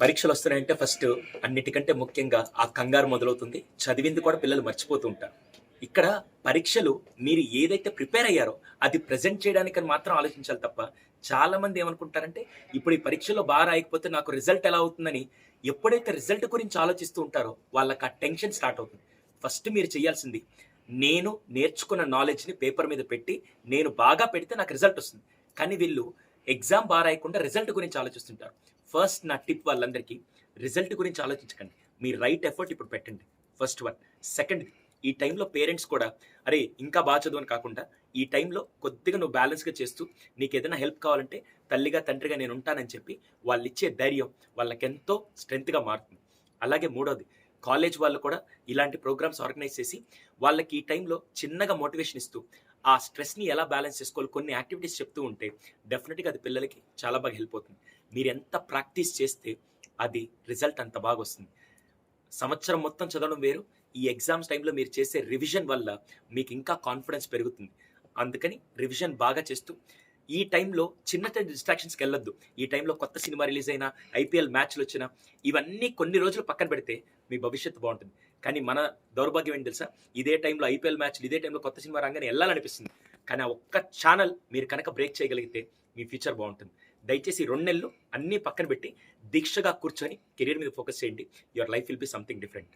పరీక్షలు వస్తున్నాయంటే ఫస్ట్ అన్నిటికంటే ముఖ్యంగా ఆ కంగారు మొదలవుతుంది. చదివింది కూడా పిల్లలు మర్చిపోతూ ఉంటారు. ఇక్కడ పరీక్షలు మీరు ఏదైతే ప్రిపేర్ అయ్యారో అది ప్రజెంట్ చేయడానికని మాత్రం ఆలోచించాలి తప్ప చాలా మంది ఏమనుకుంటారంటే ఇప్పుడు ఈ పరీక్షలో బాగా రాయకపోతే నాకు రిజల్ట్ ఎలా అవుతుందని ఎప్పుడైతే రిజల్ట్ గురించి ఆలోచిస్తూ ఉంటారో వాళ్ళకి ఆ టెన్షన్ స్టార్ట్ అవుతుంది. ఫస్ట్ మీరు చేయాల్సింది నేను నేర్చుకున్న నాలెడ్జ్ని పేపర్ మీద పెట్టి నేను బాగా పెడితే నాకు రిజల్ట్ వస్తుంది. కానీ వీళ్ళు ఎగ్జామ్ బాగా రిజల్ట్ గురించి ఆలోచిస్తుంటారు. ఫస్ట్ నా టిప్ వాళ్ళందరికీ రిజల్ట్ గురించి ఆలోచించకండి. మీ రైట్ ఎఫర్ట్ ఇప్పుడు పెట్టండి. ఫస్ట్ వన్ సెకండ్ ఈ టైంలో పేరెంట్స్ కూడా అరే ఇంకా బాగా చదువు అని కాకుండా ఈ టైంలో కొద్దిగా నువ్వు బ్యాలెన్స్గా చేస్తూ నీకు ఏదైనా హెల్ప్ కావాలంటే తల్లిగా తండ్రిగా నేను ఉంటానని చెప్పి వాళ్ళు ఇచ్చే ధైర్యం వాళ్ళకెంతో స్ట్రెంత్గా మారుతుంది. అలాగే మూడోది కాలేజ్ వాళ్ళు కూడా ఇలాంటి ప్రోగ్రామ్స్ ఆర్గనైజ్ చేసి వాళ్ళకి ఈ టైంలో చిన్నగా మోటివేషన్ ఇస్తూ ఆ స్ట్రెస్ని ఎలా బ్యాలెన్స్ చేసుకోవాలి కొన్ని యాక్టివిటీస్ చెప్తూ ఉంటే డెఫినెట్గా అది పిల్లలకి చాలా బాగా హెల్ప్ అవుతుంది. మీరు ఎంత ప్రాక్టీస్ చేస్తే అది రిజల్ట్ అంత బాగా వస్తుంది. సంవత్సరం మొత్తం చదవడం వేరు ఈ ఎగ్జామ్స్ టైంలో మీరు చేసే రివిజన్ వల్ల మీకు ఇంకా కాన్ఫిడెన్స్ పెరుగుతుంది. అందుకని రివిజన్ బాగా చేస్తూ ఈ టైంలో చిన్న చిన్న డిస్ట్రాక్షన్స్కి వెళ్ళొద్దు. ఈ టైంలో కొత్త సినిమా రిలీజ్ అయినా ఐపీఎల్ మ్యాచ్లు వచ్చినా ఇవన్నీ కొన్ని రోజులు పక్కన పెడితే మీ భవిష్యత్తు బాగుంటుంది. కానీ మన దౌర్భాగ్యం ఏంటి తెలుసా? ఇదే టైంలో ఐపీఎల్ మ్యాచ్లు ఇదే టైంలో కొత్త సినిమా రంగానే వెళ్ళాలనిపిస్తుంది. కానీ ఆ ఒక్క ఛానల్ మీరు కనుక బ్రేక్ చేయగలిగితే మీ ఫ్యూచర్ బాగుంటుంది. దయచేసి రెండు నెలలు అన్నీ పక్కన పెట్టి దీక్షగా కూర్చొని కెరీర్ మీద ఫోకస్ చేయండి. Your life will be something different.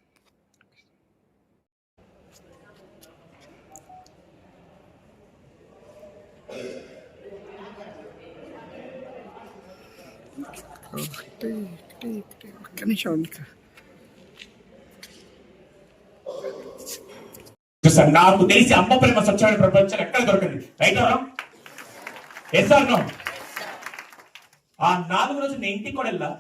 ఒక్క నిమిషం నాకు తెలిసి అమ్మ ప్రేమ స్వచ్ఛమైన ప్రపంచం ఎక్కడ దొరకదు? రైట్ ఎస్ ఆర్ నో ఆ నాలుగు రోజులు నేను ఇంటికి కూడా వెళ్ళా.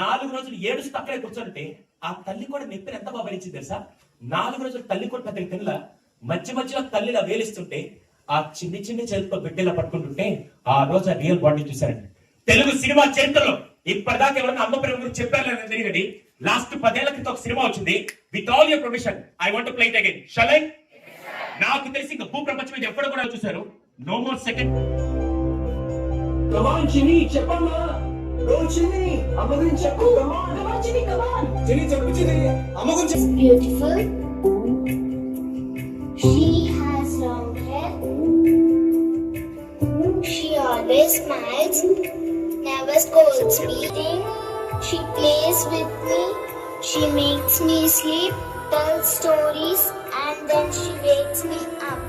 నాలుగు రోజులు ఏడుస్తూ అక్కడే కూర్చుంటే ఆ తల్లి కూడా నొప్పిని ఎంత బాగా భరించింది తెలుసా? నాలుగు రోజులు తల్లి కూడా పెద్దకి తినలా. మధ్య మధ్యలో తల్లిలా వేలిస్తుంటే ఆ చిన్ని చిన్ని చేతితో బిడ్డలా పట్టుకుంటుంటే ఆ రోజు ఆ రియల్ బాడీ చూశారండి. తెలుగు సినిమా చరిత్రలో ఇప్పటిదాకా ఎవరైనా అమ్మ ప్రేమ గురించి చెప్పారు లేదని తెలియదు లాస్ట్ పదేళ్ళ క్రితం ఒక సినిమా వచ్చింది. With all your permission I want play it again shall నాకు తెలిసి ఇంకా భూ ప్రపంచం మీద ఎప్పుడు కూడా చూశారు నో మోర్ సెకండ్ కమాన్ చిన్ని చెప్పమ్మా ఓ చిన్ని అమ్మ గురించి చెప్పు కమాన్ Jimmy, come on. చిన్ని చెప్పు చిన్ని అమ్మ గురించి Beautiful. She has long hair. She always smiles, never scolds me. She plays with me. She makes me sleep, tells stories, and then she wakes me up.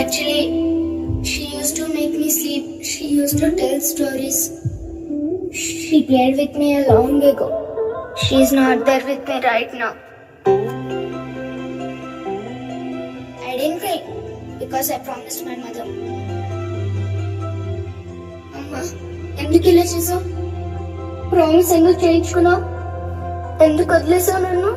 Actually, she used to make me sleep. She used to tell stories. She played with me a long ago. She's not there with me right now. I didn't cry because I promised my mother. అమ్మా ఎందుకు ఇలా చేసావు promise ఎందుకు చేయించుకున్నావు ఎందుకు వదిలేసావు నన్ను?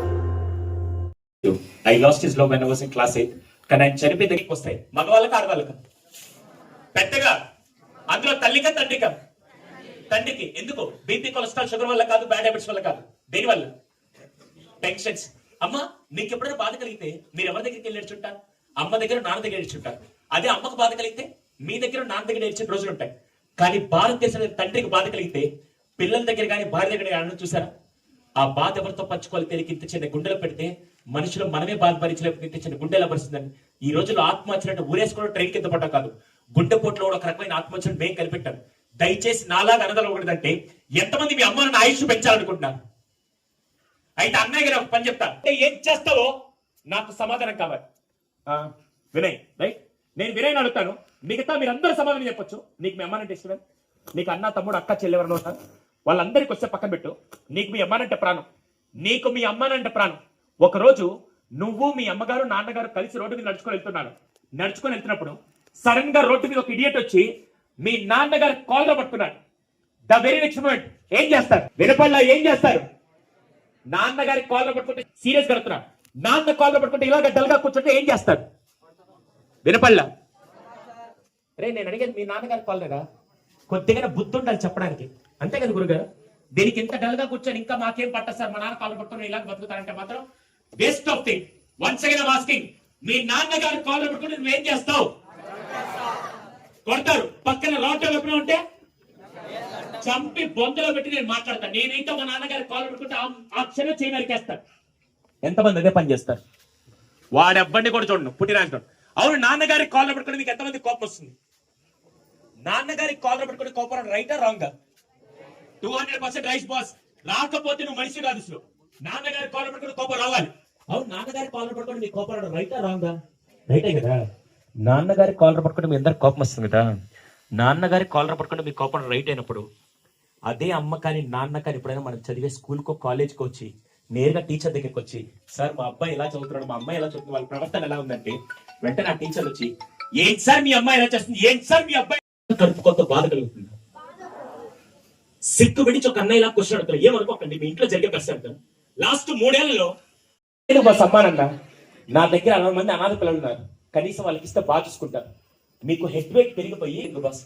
I lost his love when was in class eight కానీ ఆయన చనిపోయి దగ్గరికి వస్తాయి. మగవాళ్ళకి ఆడవాళ్ళకి. పెద్దగా. అందులో తల్లిక తండ్రిక? తండ్రికి. ఎందుకు? బీపీ కొలెస్ట్రాల్ షుగర్ వల్ల కాదు బ్యాడ్ హ్యాబిట్స్ వల్ల కాదు. దేని వల్ల టెన్షన్స్ అమ్మ మీకు ఎప్పుడైనా బాధ కలిగితే మీరు ఎవరి దగ్గరికి వెళ్ళి ఏడ్చుంటారు? అమ్మ దగ్గర నాన్న దగ్గర ఏడ్చుంటారు. అదే అమ్మకు బాధ కలిగితే మీ దగ్గర నాన్న దగ్గర ఏడ్చే రోజులు ఉంటాయి. కానీ భారతదేశంలో తండ్రికి బాధ కలిగితే పిల్లల దగ్గర కానీ భార్య దగ్గర కానీ చూసారా? ఆ బాధ ఎవరితో పంచుకోవాలి తెలియక ఇంత చిన్న గుండెలో పెడితే మనుషులు మనమే బాధ భరించలేకపోతే ఇంత చిన్న గుండెలా భరిస్తుందని ఈ రోజుల్లో ఆత్మహత్యలంటే ఊరేసుకోవడం ట్రైన్ కింద పడ్డం కాదు. గుండెపోట్లో కూడా ఒక రకమైన ఆత్మహత్యలు మేము కనిపెట్టాం దయచేసి నాలాగా ఒకటిదంటే ఎంతమంది మీ అమ్మను ఆయుష్ పెంచాలనుకుంటున్నారు? అయితే అన్నయ్య గారు ఒక పని చెప్తా అంటే ఏం చేస్తావో నాకు సమాధానం కావాలి. ఆ, వినయ్ రైట్ నేను వినయ్ అడుగుతాను. మిగతా మీరు అందరూ సమాధానం చెప్పొచ్చు. నీకు మీ అమ్మానంటే ఇష్టమే నీకు అన్న తమ్ముడు అక్క చెల్లెవరని ఎవరైనా ఉంటారు? వాళ్ళందరికి వస్తే పక్కన పెట్టు. నీకు మీ అమ్మానంటే ప్రాణం. నీకు మీ అమ్మానంటే ప్రాణం. ఒకరోజు నువ్వు మీ అమ్మగారు నాన్నగారు కలిసి రోడ్డు మీద నడుచుకొని వెళ్తున్నాను నడుచుకొని వెళ్తున్నప్పుడు సడన్గా రోడ్డు మీద ఒక ఇడియట్ వచ్చి మీ నాన్నగారు కాల్ పట్టుకున్నాడు. The very next moment. ఏం చేస్తారు? వినపల్లా ఏం చేస్తారు? నాన్నగారి కాల్ పట్టుకుంటే సీరియస్ కడుతున్నా నాన్న కాల్ పట్టుకుంటే ఇలాగ డల్గా కూర్చుంటే ఏం చేస్తాడు వినపల్లా రే నేను అడిగేది మీ నాన్నగారి కాల్ కదా కొద్దిగా బుద్ధి ఉండాలి చెప్పడానికి. అంతే కదా గురుగారు? దీనికి ఇంత డల్గా కూర్చొని ఇంకా మాకేం పట్టదు సార్? మా నాన్న కాళ్ళు పట్టుకుని ఇలా బతుకుతారంటే మాత్రం waste of thing once again asking మీ నాన్నగారు కాళ్ళు పట్టుకుని నువ్వేం చేస్తావు? కొడతారు. పక్కన రోడ్డు ఎప్పుడు ఉంటే చంపి బొందలో పెట్టి నేను మాట్లాడతాను నేనైతే మా నాన్నగారు కాలర్ పట్టుకుంటే ఆ- క్షణం చేయి నరికేస్తాను ఎంతమంది అదే పని చేస్తారు? వాడు అబ్బండి కూడా చూడండి పుట్టిన అవును నాన్నగారి కాళ్ళు పట్టుకుంటే మీకు ఎంతమంది కోపం వస్తుంది? నాన్నగారి కాళ్ళు పట్టుకుని కోపం రైటా wrong two hundred percent rice boss. రాకపోతే నువ్వు మనిషి కాదు అసలు నాన్నగారి కాలర్ పట్టుకుని కోపం రావాలి. అవును నాన్నగారి కాలర్ పట్టుకుని నీ కోపం రావడం రైటా రాంగా? రైటే కదా? నాన్నగారి కాలర్ పట్టుకుంటే మీ అందరికి కోపం వస్తుంది కదా? నాన్నగారి కాలర్ పట్టుకుంటే మీ కోపం రైట్ అయినప్పుడు అదే అమ్మ కానీ నాన్న కానీ ఎప్పుడైనా మనం చదివే స్కూల్కో కాలేజ్కో వచ్చి నేరుగా టీచర్ దగ్గరికి వచ్చి సార్ మా అబ్బాయి ఎలా చదువుతున్నాడు మా అమ్మాయి ఎలా చదువుతుంది వాళ్ళ ప్రవర్తన ఎలా ఉందంటే వెంటనే ఆ టీచర్ వచ్చి ఏంటి సార్ మీ అమ్మాయి ఎలా చేస్తుంది? ఏంటి సార్ మీ అబ్బాయి? కడుపు కొంత బాధ కలుగుతుంది. సిగ్గు విడిచి ఒక అన్నయ్యలా క్వశ్చన్ అడుగుతారు ఏమనుకోకండి మీ ఇంట్లో జరిగే ప్రశ్న అడుగుతాను లాస్ట్ మూడేళ్ళలో నేను నా దగ్గర అరవై మంది అనాథ పిల్లలు ఉన్నారు. కనీసం వాళ్ళకి ఇస్తే బాగా చూసుకుంటారు మీకు హెడ్ వెయిట్ పెరిగిపోయి బాస్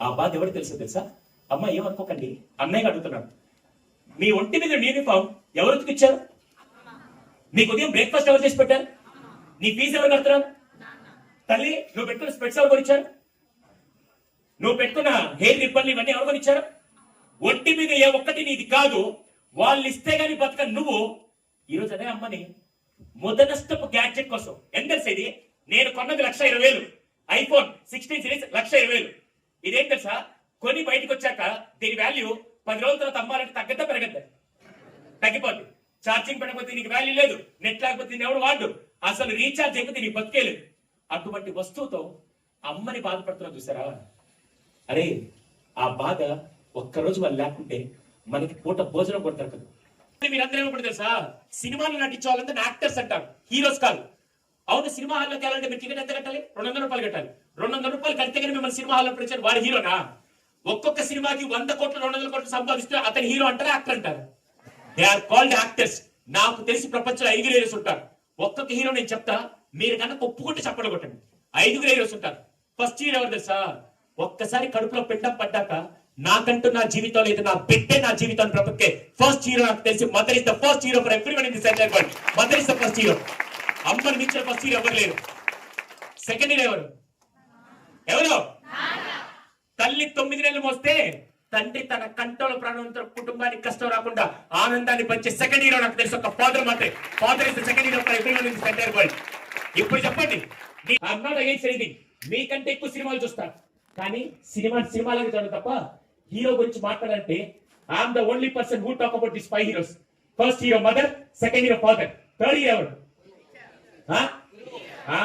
ఆ బాధ ఎవరు తెలుసు తెలుసా? అమ్మ ఏమనుకోకండి అన్నయ్య అడుగుతున్నాడు. మీ ఒంటి మీద యూనిఫామ్ ఎవరు ఉతికిచ్చారు? నీకు ఉదయం బ్రేక్ఫాస్ట్ ఎవరు చేసి పెట్టారు? నీ ఫీజు ఎవరు కడుతున్నారు? తల్లి నువ్వు పెట్టుకున్న స్పెట్స్ ఎవరు కొనిచ్చారు? నువ్వు పెట్టుకున్న హెయిర్ రిబ్బన్లు ఇవన్నీ ఎవరు కొనిచ్చారు? ఒంటి మీద ఏ ఒక్కటి నీది కాదు. వాళ్ళు ఇస్తే గాని బతక నువ్వు. ఈరోజు అదే అమ్మని మొదనష్టపు గ్యాడ్జెట్ కోసం ఎంత తెలుసా ఇది? నేను కొన్నది లక్ష ఇరవై వేలు. ఐఫోన్ సిక్స్టీన్ సిరీస్ లక్ష ఇరవై వేలు. ఇదేం తెలుసా? కొని బయటకు వచ్చాక దీని వాల్యూ పది రోజుల తర్వాత అమ్మాలంటే తగ్గద్దా పెరగద్దా? తగ్గిపోద్ది. ఛార్జింగ్ పెట్టకపోతే నీకు వాల్యూ లేదు. నెట్ లేకపోతే నేను ఎవడు వాడు? అసలు రీఛార్జ్ అయిపోతే నీకు బతికేలేదు అటువంటి వస్తువుతో అమ్మని బాధపడుతున్నా చూసారా? అరే ఆ బాధ ఒక్కరోజు వాళ్ళు లేకుంటే మనకి పూట భోజనం కూడా దొరకదు. మీరందరూ ఏమప్పుడు తెలుసా? సినిమాలు నటించే వాళ్ళంతా యాక్టర్స్ అంటారు హీరోస్ కాదు. అవును సినిమా హాల్లోకి వెళ్ళాలంటే మీరు టికెట్ ఎంత కట్టాలి? రెండు వందల రూపాయలు కట్టాలి. రెండు వందల రూపాయలు కడితే కానీ మిమ్మల్ని సినిమా హాల్లో పిలిచారు వాడు హీరోనా? ఒక్కొక్క సినిమాకి వంద కోట్లు రెండు వందల కోట్లు సంపాదిస్తే అతని హీరో అంటారా యాక్టర్ అంటారు? దే ఆర్ కాల్డ్ యాక్టర్స్ నాకు తెలిసి ప్రపంచంలో ఐదుగురు హీరోస్ ఉంటారు. ఒక్కొక్క హీరో నేను చెప్తా మీరు కనుక ఒప్పుకుంటే చప్పట్లు కొట్టండి. ఐదుగురు హీరోస్ ఉంటారు. ఫస్ట్ హీరో ఎవరు తెలుసా? ఒక్కసారి కడుపులో పిండం పడ్డాక నాకంటూ నా జీవితంలో అయితే నా బిడ్డే నా జీవితాన్ని బ్రతుకే ఫస్ట్ హీరో నాకు తెలిసి mother is the first hero for everyone in this entire world mother is the first hero అమ్మని మించిన ఫస్ట్ హీరో ఎవరు లేరు? సెకండ్ హీరో ఎవరు? ఎవరు? తల్లి తొమ్మిది నెలలు మోస్తే తండ్రి తన కంటోల ప్రాణంతో కుటుంబానికి కష్టం రాకుండా ఆనందాన్ని పంచే సెకండ్ హీరో నాకు తెలిసి. ఒక ఫాదర్ మాత్రమే. Father is second hero for everyone in this entire world ఇప్పుడు చెప్పండి. ఐఎమ్ నాట్ అగైన్స్ ఎనీథింగ్ మీకంటే ఎక్కువ సినిమాలు చూస్తారు కానీ సినిమా సినిమాలకు చూడడం తప్ప హీరో గురించి మాట్లాడాలంటే I'm the only person who talk about this five heroes first hero mother second hero father third hero ఎవరు? ఆ? ఆ,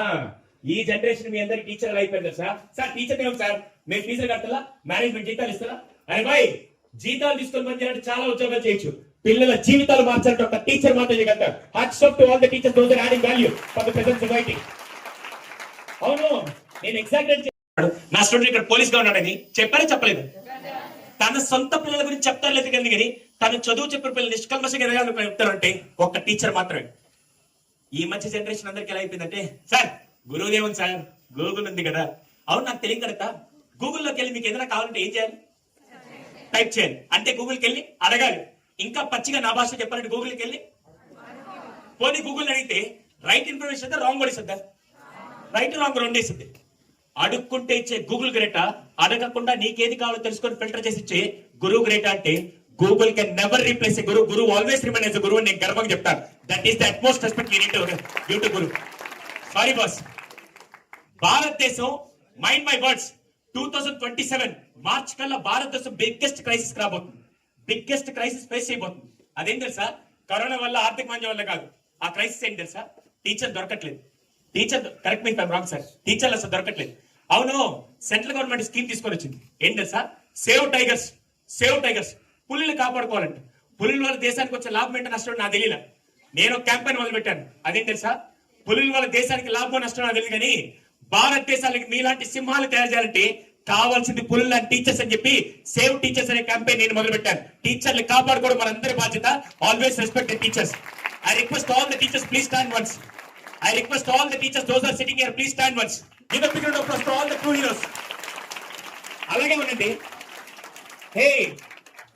ఈ జనరేషన్ మీ అందరికి టీచర్ అయిపోయింది సార్? సార్ టీచర్ ఏం సార్? మేము టీచర్ కట్టాలా మేనేజ్మెంట్ జీతాలు ఇస్తారా? అరే బాయ్ జీతాలు తీసుకొని మంచి చాలా ఉద్యోగాలు చేయొచ్చు. పిల్లల జీవితాలు మార్చాలంటే ఒక టీచర్ మాత్రం చేయగలుగుతారు hats off to all the teacher those are adding value for the present society అవును నేను ఎగ్జాక్ట్ నా స్టూడెంట్ ఇక్కడ పోలీస్గా ఉన్నాడని చెప్పారా చెప్పలేదు? తన సొంత పిల్లల గురించి చెప్తారు లేదు కానీ కానీ తను చదువు చెప్పిన పిల్లలు నిష్కల్మషంగా ఎదగాలని చెప్తారంటే ఒక టీచర్ మాత్రమే. ఈ మధ్య జనరేషన్ అందరికి ఎలా అయిపోయిందంటే సార్ గురువుదేవం సార్ గూగుల్ ఉంది కదా. అవును నాకు తెలియదు కదా గూగుల్లోకి వెళ్ళి మీకు ఏదైనా కావాలంటే ఏం చేయాలి? టైప్ చేయాలి. అంటే గూగుల్కి వెళ్ళి అడగాలి. ఇంకా పచ్చిగా నా భాష చెప్పాలంటే గూగుల్కి వెళ్ళి పోనీ గూగుల్ అడిగితే రైట్ ఇన్ఫర్మేషన్ అయితే రాంగ్ కూడా ఇస్తుందా. రైట్ రాంగ్ రెండు ఇస్తుంది అడుక్కుంటే ఇచ్చే గూగుల్ గ్రేటా? అడగకుండా నీకేది కావాలో తెలుసుకొని ఫిల్టర్ చేసి ఇచ్చే గురువు గ్రేటా అంటే Google can never replace guru guru always remain as గురువు నేను గర్వంగా చెప్తాను. That is the utmost respect you need due to guru sorry boss భారతదేశం mind my words two thousand twenty seven March కల్లా భారతదేశం బిగ్గెస్ట్ క్రైసిస్ రాబోతుంది. Biggest crisis face చేయబోతుంది అదేం తెలుసా? కరోనా వల్ల ఆర్థిక మాంద్యం వల్ల కాదు. ఆ క్రైసిస్ ఏంటి తెలుసా? టీచర్ దొరకట్లేదు. టీచర్ కరెక్ట్ మీ రాంగ్ సార్ టీచర్లు అసలు దొరకట్లేదు. అవును సెంట్రల్ గవర్నమెంట్ స్కీమ్ తీసుకొని వచ్చింది. ఏంటి sir save tigers save tigers. పులిని కాపాడుకోవాలంటే. పులిల వల్ల దేశానికి వచ్చే లాభం ఏంటో నష్టం నాకు తెలియదు నేను క్యాంపెయిన్ మొదలుపెట్టాను. పెట్టాను అదేం తెలుసా? పులుల వల్ల దేశానికి లాభం నష్టం నాకు తెలియదు కానీ భారతదేశానికి మీలాంటి సింహాలు తయారు చేయాలంటే కావాల్సింది పులుల టీచర్స్ అని చెప్పి సేవ్ టీచర్స్ అనే క్యాంపెయిన్ నేను మొదలు పెట్టాను టీచర్లు కాపాడుకోవడం మనందరి బాధ్యత. Always respect teachers I request all the teachers please stand once I request all the teachers those are sitting here please stand once give a big of to all the true heroes అలాగే ఉండండి. Hey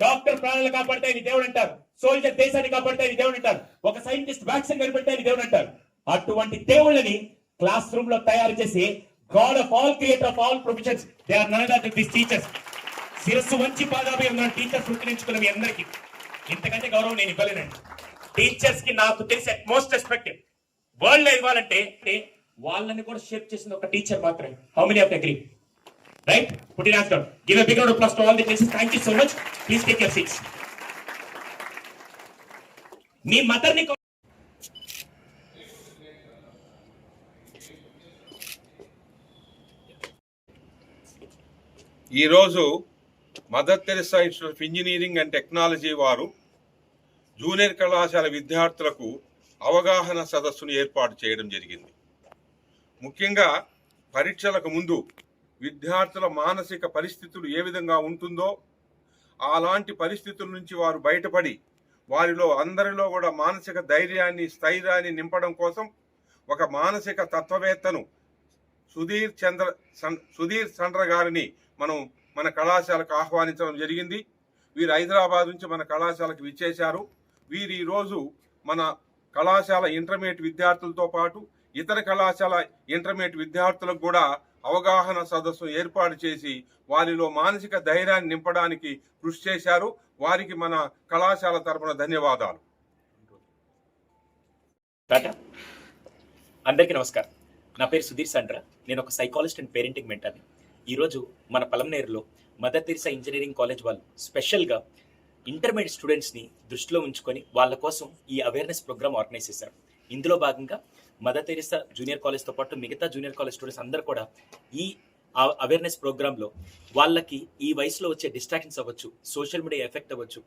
doctor ప్రాణాలు కాపాడతాయి ఇది దేవుడు అంటారు. Soldier దేశాన్ని కాపాడతాయి ఇది దేవుడు అంటారు. ఒక సైంటిస్ట్ వ్యాక్సిన్ కనిపెట్టాయి దేవుడు అంటారు. అటువంటి దేవుళ్ళని క్లాస్ రూమ్లో తయారు చేసి god of all creator of all professions they are none of this teachers శిరస్సు వంచి ఉన్న టీచర్స్ గుర్తించుకున్న మీ అందరికి. ఇంతకంటే గౌరవం నేను ఇవ్వలేనండి. టీచర్స్కి నాకు తెలిసి మోస్ట్ రెస్పెక్ట్ వరల్డ్లో ఇవ్వాలంటే వాళ్ళని కూడా షేప్ చేసింది ఒక టీచర్ మాత్రమే. How many of agree right పుట్టి Raj Goud give a big round plus to all the teachers thank you so much please take your seats మీ మదర్ని ఈరోజు mother Teresa institute of engineering and technology వారు junior కళాశాల విద్యార్థులకు అవగాహన సదస్సును ఏర్పాటు చేయడం జరిగింది. ముఖ్యంగా పరీక్షలకు ముందు విద్యార్థుల మానసిక పరిస్థితులు ఏ విధంగా ఉంటుందో అలాంటి పరిస్థితుల నుంచి వారు బయటపడి వారిలో అందరిలో కూడా మానసిక ధైర్యాన్ని స్థైర్యాన్ని నింపడం కోసం ఒక మానసిక తత్వవేత్తను సుధీర్ చంద్ర సన్- సుధీర్ చంద్ర గారిని మనం మన కళాశాలకు ఆహ్వానించడం జరిగింది. వీరు హైదరాబాద్ నుంచి మన కళాశాలకు విచ్చేశారు. వీరు ఈరోజు మన కళాశాల ఇంటర్మీడియట్ విద్యార్థులతో పాటు ఇతర కళాశాల ఇంటర్మీడియట్ విద్యార్థులకు కూడా అవగాహన సదస్సు ఏర్పాటు చేసి వారిలో మానసిక ధైర్యాన్ని నింపడానికి కృషి చేశారు. వారికి మన కళాశాల తరపున ధన్యవాదాలు. టాటా అందరికీ నమస్కారం. నా పేరు సుధీర్ సండ్ర. నేను ఒక సైకాలజిస్ట్ అండ్ పేరెంటింగ్ మెంటర్ని ఈరోజు మన పలంనేరులో మదర్ తెరిసా ఇంజనీరింగ్ కాలేజ్ వాళ్ళు స్పెషల్గా ఇంటర్మీడియట్ స్టూడెంట్స్ని దృష్టిలో ఉంచుకొని వాళ్ళ కోసం ఈ అవేర్నెస్ ప్రోగ్రామ్ ఆర్గనైజ్ చేశారు. ఇందులో భాగంగా మదర్ తెరిసా జూనియర్ కాలేజ్తో పాటు మిగతా జూనియర్ కాలేజ్ స్టూడెంట్స్ అందరూ కూడా ఈ అవేర్నెస్ ప్రోగ్రాంలో వాళ్ళకి ఈ వయసులో వచ్చే డిస్ట్రాక్షన్స్ అవ్వచ్చు సోషల్ మీడియా ఎఫెక్ట్ అవ్వచ్చు.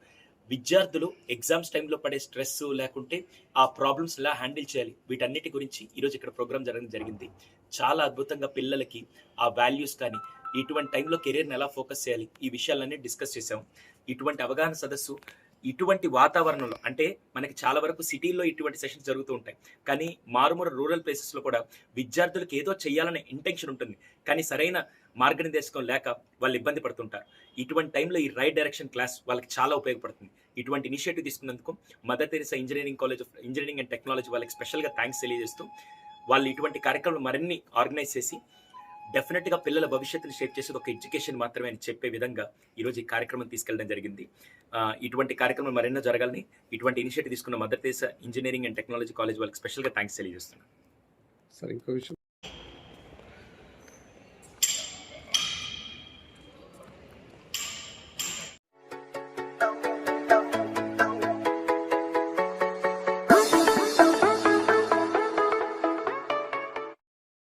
విద్యార్థులు ఎగ్జామ్స్ టైంలో పడే స్ట్రెస్ లేకుంటే ఆ ప్రాబ్లమ్స్ ఎలా హ్యాండిల్ చేయాలి? వీటన్నిటి గురించి ఈరోజు ఇక్కడ ప్రోగ్రామ్ జరగడం జరిగింది. చాలా అద్భుతంగా పిల్లలకి ఆ వాల్యూస్ కానీ ఇటువంటి టైంలో కెరీర్ని ఎలా ఫోకస్ చేయాలి? ఈ విషయాలన్నీ డిస్కస్ చేసాం ఇటువంటి అవగాహన సదస్సు ఇటువంటి వాతావరణంలో అంటే మనకి చాలా వరకు సిటీల్లో ఇటువంటి సెషన్స్ జరుగుతూ ఉంటాయి. కానీ మారుమూల రూరల్ ప్లేసెస్లో కూడా విద్యార్థులకు ఏదో చేయాలనే ఇంటెన్షన్ ఉంటుంది. కానీ సరైన మార్గనిర్దేశకం లేక వాళ్ళు ఇబ్బంది పడుతుంటారు. ఇటువంటి టైంలో ఈ రైట్ డైరెక్షన్ క్లాస్ వాళ్ళకి చాలా ఉపయోగపడుతుంది. ఇటువంటి ఇనిషియేటివ్ తీసుకున్నందుకు mother Teresa engineering college of engineering and technology వాళ్ళకి స్పెషల్గా థ్యాంక్స్ తెలియజేస్తూ వాళ్ళు ఇటువంటి కార్యక్రమాలు మరిన్ని ఆర్గనైజ్ చేసి డెఫినెట్గా పిల్లల భవిష్యత్తుని షేప్ చేసేది ఒక ఎడ్యుకేషన్ మాత్రమే అని చెప్పే విధంగా ఈరోజు ఈ కార్యక్రమం తీసుకెళ్ళడం జరిగింది. ఇటువంటి కార్యక్రమం మరెన్నో జరగాలని ఇటువంటి ఇనిషియేటివ్ తీసుకున్న mother Teresa engineering and technology college వాళ్ళకి స్పెషల్గా థ్యాంక్స్ తెలియజేస్తున్నాను. సార్ ఇంకో విషయం.